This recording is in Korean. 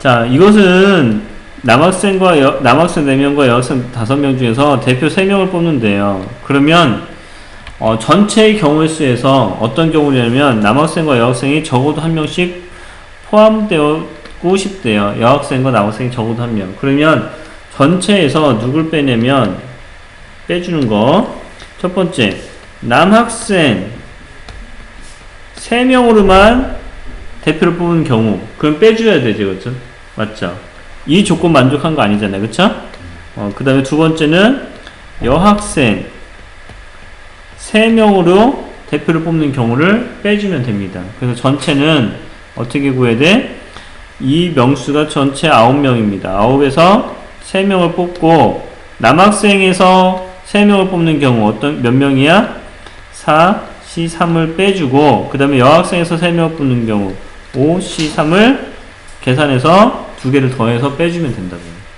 자, 이것은 남학생과 여, 남학생 4명과 여학생 5명 중에서 대표 3명을 뽑는데요. 그러면 어, 전체의 경우의 수에서 어떤 경우냐면 남학생과 여학생이 적어도 한 명씩 포함되고 싶대요. 여학생과 남학생이 적어도 한 명. 그러면 전체에서 누굴 빼냐면 빼주는 거. 첫 번째, 남학생 3명으로만 대표를 뽑은 경우. 그럼 빼줘야 되죠. 그렇죠? 맞죠? 이 조건 만족한 거 아니잖아요. 그쵸? 어, 그 다음에 두 번째는 여학생 3명으로 대표를 뽑는 경우를 빼주면 됩니다. 그래서 전체는 어떻게 구해야 돼? 이 명수가 전체 9명입니다. 9에서 3명을 뽑고 남학생에서 3명을 뽑는 경우 어떤 몇 명이야? 4, C, 3을 빼주고 그 다음에 여학생에서 3명을 뽑는 경우 5, C, 3을 계산해서 두 개를 더해서 빼주면 된다고요.